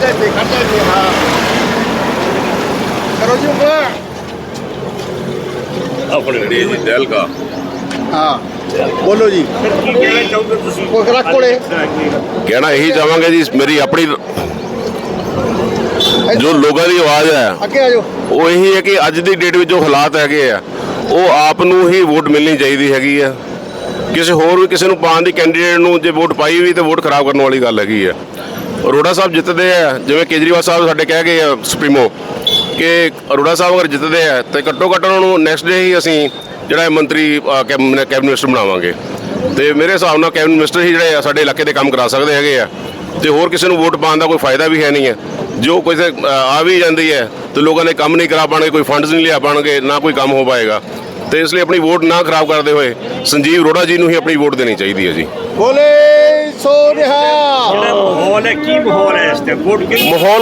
ਖੜਦਾ ਇੱਥੇ ਖੜਦਾ ਇੱਥੇ ਹਾਂ ਕਰੋ ਜੀ ਉਂਗਲਾਂ ਆਪਣੇ ਨੇੜੇ ਜੀ ਦਹਿਲਕਾ ਹਾਂ ਬੋਲੋ ਜੀ ਕੀ ਕਹਿਣਾ ਚਾਹੁੰਦੇ ਤੁਸੀਂ ਕੋਈ ਰੱਖ ਕੋਲੇ ਕਹਿਣਾ ਇਹੀ ਚਾਹਾਂਗੇ ਜੀ ਮੇਰੀ ਆਪਣੀ ਜੋ ਲੋਕਾਂ ਦੀ ਆਵਾਜ਼ ਹੈ ਅੱਗੇ ਆ ਜਾਓ ਉਹ ਇਹੀ ਹੈ ਕਿ ਅੱਜ ਦੀ ਡੇਟ ਵਿੱਚ ਜੋ ਹਾਲਾਤ ਹੈਗੇ ਆ ਉਹ ਆਪ ਨੂੰ ਹੀ ਵੋਟ ਮਿਲਣੀ ਚਾਹੀਦੀ ਹੈਗੀ ਆ ਕਿਸੇ ਹੋਰ ਵੀ ਕਿਸੇ ਨੂੰ ਪਾਉਣ ਦੀ ਕੈਂਡੀਡੇਟ ਨੂੰ ਜੇ ਵੋਟ ਪਾਈ ਵੀ ਤੇ ਵੋਟ ਖਰਾਬ ਕਰਨ ਵਾਲੀ ਗੱਲ ਹੈਗੀ ਆ ਅਰੋੜਾ ਸਾਹਿਬ ਜਿੱਤਦੇ ਆ ਜਿਵੇਂ ਕੇਜਰੀਵਾਲ ਸਾਹਿਬ ਸਾਡੇ ਕਹਿ ਗਏ ਆ ਸੁਪਰੀਮੋ ਕਿ ਅਰੋੜਾ ਸਾਹਿਬ ਅਗਰ ਜਿੱਤਦੇ ਆ ਤੇ ਘੱਟੋ ਘੱਟ ਉਹਨਾਂ ਨੂੰ ਨੈਕਸਟ ਡੇ ਹੀ ਅਸੀਂ ਜਿਹੜਾ ਮੰਤਰੀ ਅ, ਕੈਬਨਿਟ ਕੈਬਨਿਟ ਮਿਨਿਸਟਰ ਬਣਾਵਾਂਗੇ। ਤੇ ਮੇਰੇ ਹਿਸਾਬ ਨਾਲ ਕੈਬਨਿਟ ਮਿਨਿਸਟਰ ਹੀ ਜਿਹੜੇ ਆ ਸਾਡੇ ਇਲਾਕੇ ਦੇ ਕੰਮ ਕਰਾ ਸਕਦੇ ਹੈਗੇ ਆ। ਤੇ ਹੋਰ ਕਿਸੇ ਨੂੰ ਵੋਟ ਪਾਉਣ ਦਾ ਕੋਈ ਫਾਇਦਾ ਵੀ ਹੈ ਨਹੀਂ ਹੈ ਜੋ ਕਿਸੇ ਆ ਵੀ ਜਾਂਦੀ ਹੈ ਤੇ ਲੋਕਾਂ ਨੇ ਕੰਮ ਨਹੀਂ ਕਰਾ ਪਾਣਗੇ ਕੋਈ ਫੰਡਸ ਨਹੀਂ ਲਿਆ ਪਾਣਗੇ ਨਾ ਕੋਈ ਕੰਮ ਹੋ ਪਾਏਗਾ। ਤੇ ਇਸ ਲਈ ਆਪਣੀ ਵੋਟ ਨਾ ਖਰਾਬ ਕਰਦੇ ਹੋਏ ਸੰਜੀਵ ਅਰੋੜਾ ਜੀ ਨੂੰ ਹੀ ਆਪਣੀ ਵੋਟ ਦੇਣੀ ਚਾਹੀਦੀ ਹੈ ਜੀ। ਬੋਲੇ ਸੋ ਨਿਹਾਲ। ਮਾਹੌਲ ਹੈ ਕੀ ਮਾਹੌਲ ਹੈ ਇਸ ਤੇ? ਵੋਟ ਕਿਹਨੂੰ ਮਾਹੌਲ